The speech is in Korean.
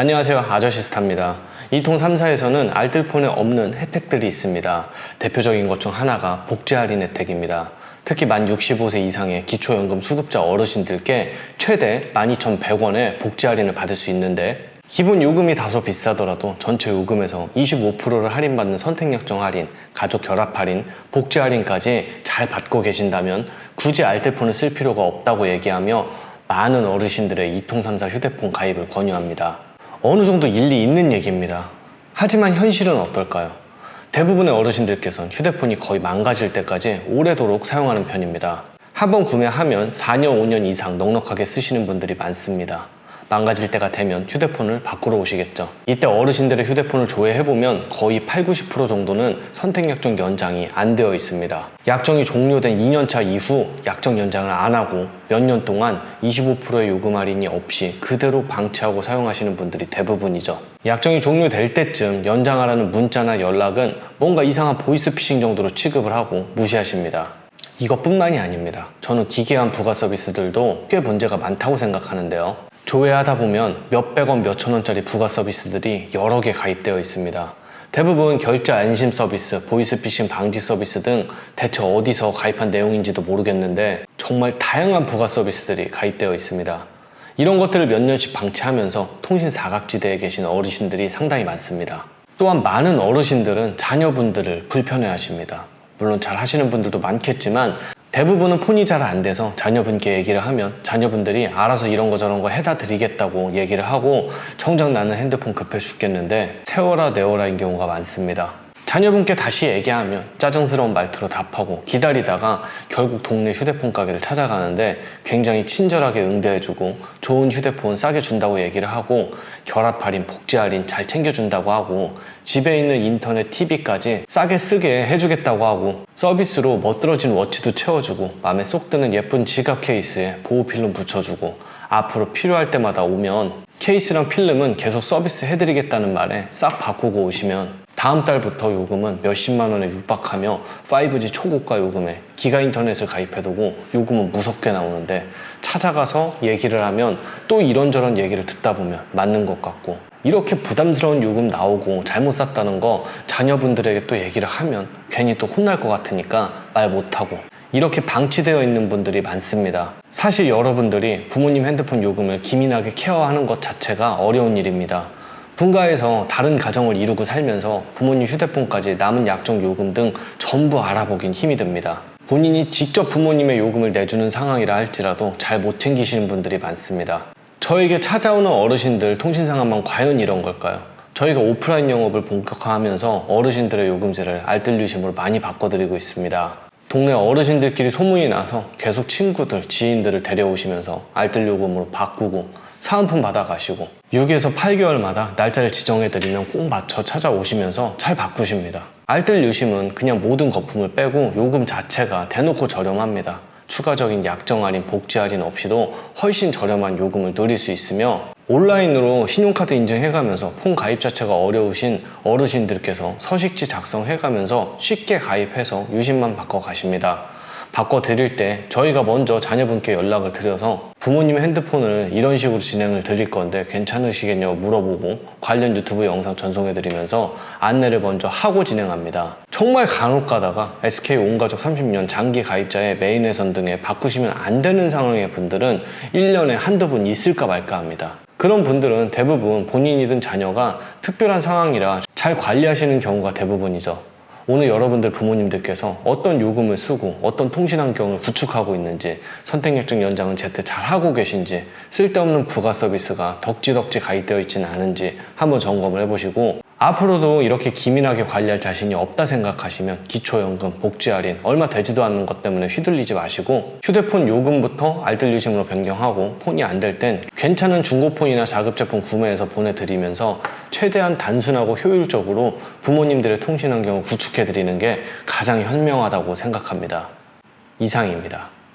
안녕하세요. 아저씨스타입니다. 이통 3사에서는 알뜰폰에 없는 혜택들이 있습니다. 대표적인 것 중 하나가 복지 할인 혜택입니다. 특히 만 65세 이상의 기초연금 수급자 어르신들께 최대 12,100원의 복지 할인을 받을 수 있는데 기본 요금이 다소 비싸더라도 전체 요금에서 25%를 할인받는 선택약정 할인, 가족 결합 할인, 복지 할인까지 잘 받고 계신다면 굳이 알뜰폰을 쓸 필요가 없다고 얘기하며 많은 어르신들의 이통삼사 휴대폰 가입을 권유합니다. 어느 정도 일리 있는 얘기입니다. 하지만 현실은 어떨까요? 대부분의 어르신들께서는 휴대폰이 거의 망가질 때까지 오래도록 사용하는 편입니다. 한 번 구매하면 4년, 5년 이상 넉넉하게 쓰시는 분들이 많습니다. 망가질 때가 되면 휴대폰을 바꾸러 오시겠죠. 이때 어르신들의 휴대폰을 조회해보면 거의 8, 90% 정도는 선택약정 연장이 안 되어 있습니다. 약정이 종료된 2년차 이후 약정 연장을 안 하고 몇 년 동안 25%의 요금 할인이 없이 그대로 방치하고 사용하시는 분들이 대부분이죠. 약정이 종료될 때쯤 연장하라는 문자나 연락은 뭔가 이상한 보이스피싱 정도로 취급을 하고 무시하십니다. 이것뿐만이 아닙니다. 저는 기괴한 부가 서비스들도 꽤 문제가 많다고 생각하는데요. 조회하다 보면 몇백 원, 몇천 원짜리 부가 서비스들이 여러 개 가입되어 있습니다. 대부분 결제 안심 서비스, 보이스피싱 방지 서비스 등 대체 어디서 가입한 내용인지도 모르겠는데 정말 다양한 부가 서비스들이 가입되어 있습니다. 이런 것들을 몇 년씩 방치하면서 통신 사각지대에 계신 어르신들이 상당히 많습니다. 또한 많은 어르신들은 자녀분들을 불편해 하십니다. 물론 잘 하시는 분들도 많겠지만 대부분은 폰이 잘 안 돼서 자녀분께 얘기를 하면 자녀분들이 알아서 이런 거 저런 거 해다 드리겠다고 얘기를 하고 정작 나는 핸드폰 급해 죽겠는데 세워라 내워라인 경우가 많습니다. 자녀분께 다시 얘기하면 짜증스러운 말투로 답하고 기다리다가 결국 동네 휴대폰 가게를 찾아가는데 굉장히 친절하게 응대해주고 좋은 휴대폰 싸게 준다고 얘기를 하고 결합 할인, 복지 할인 잘 챙겨준다고 하고 집에 있는 인터넷 TV까지 싸게 쓰게 해주겠다고 하고 서비스로 멋들어진 워치도 채워주고 마음에 쏙 드는 예쁜 지갑 케이스에 보호 필름 붙여주고 앞으로 필요할 때마다 오면 케이스랑 필름은 계속 서비스 해드리겠다는 말에 싹 바꾸고 오시면 다음 달부터 요금은 몇십만 원에 육박하며 5G 초고가 요금에 기가 인터넷을 가입해두고 요금은 무섭게 나오는데 찾아가서 얘기를 하면 또 이런저런 얘기를 듣다 보면 맞는 것 같고 이렇게 부담스러운 요금 나오고 잘못 샀다는 거 자녀분들에게 또 얘기를 하면 괜히 또 혼날 것 같으니까 말 못하고 이렇게 방치되어 있는 분들이 많습니다. 사실 여러분들이 부모님 핸드폰 요금을 기민하게 케어하는 것 자체가 어려운 일입니다. 분가에서 다른 가정을 이루고 살면서 부모님 휴대폰까지 남은 약정 요금 등 전부 알아보긴 힘이 듭니다. 본인이 직접 부모님의 요금을 내주는 상황이라 할지라도 잘 못 챙기시는 분들이 많습니다. 저에게 찾아오는 어르신들 통신 상황만 과연 이런 걸까요? 저희가 오프라인 영업을 본격화하면서 어르신들의 요금제를 알뜰유심으로 많이 바꿔드리고 있습니다. 동네 어르신들끼리 소문이 나서 계속 친구들, 지인들을 데려오시면서 알뜰 요금으로 바꾸고 사은품 받아가시고 6에서 8개월마다 날짜를 지정해드리면 꼭 맞춰 찾아오시면서 잘 바꾸십니다. 알뜰 유심은 그냥 모든 거품을 빼고 요금 자체가 대놓고 저렴합니다. 추가적인 약정 할인, 복지 할인 없이도 훨씬 저렴한 요금을 누릴 수 있으며 온라인으로 신용카드 인증해가면서 폰 가입 자체가 어려우신 어르신들께서 서식지 작성해가면서 쉽게 가입해서 유심만 바꿔 가십니다. 바꿔 드릴 때 저희가 먼저 자녀분께 연락을 드려서 부모님의 핸드폰을 이런 식으로 진행을 드릴 건데 괜찮으시겠냐고 물어보고 관련 유튜브 영상 전송해 드리면서 안내를 먼저 하고 진행합니다. 정말 간혹 가다가 SK 온가족 30년 장기 가입자의 메인 회선 등에 바꾸시면 안 되는 상황의 분들은 1년에 한두 분 있을까 말까 합니다. 그런 분들은 대부분 본인이든 자녀가 특별한 상황이라 잘 관리하시는 경우가 대부분이죠. 오늘 여러분들 부모님들께서 어떤 요금을 쓰고 어떤 통신 환경을 구축하고 있는지 선택약정 연장은 제때 잘 하고 계신지 쓸데없는 부가 서비스가 덕지덕지 가입되어 있지는 않은지 한번 점검을 해보시고 앞으로도 이렇게 기민하게 관리할 자신이 없다 생각하시면 기초연금, 복지 할인 얼마 되지도 않는 것 때문에 휘둘리지 마시고 휴대폰 요금부터 알뜰유심으로 변경하고 폰이 안 될 땐 괜찮은 중고폰이나 자급 제품 구매해서 보내드리면서 최대한 단순하고 효율적으로 부모님들의 통신 환경을 구축해드리는 게 가장 현명하다고 생각합니다. 이상입니다.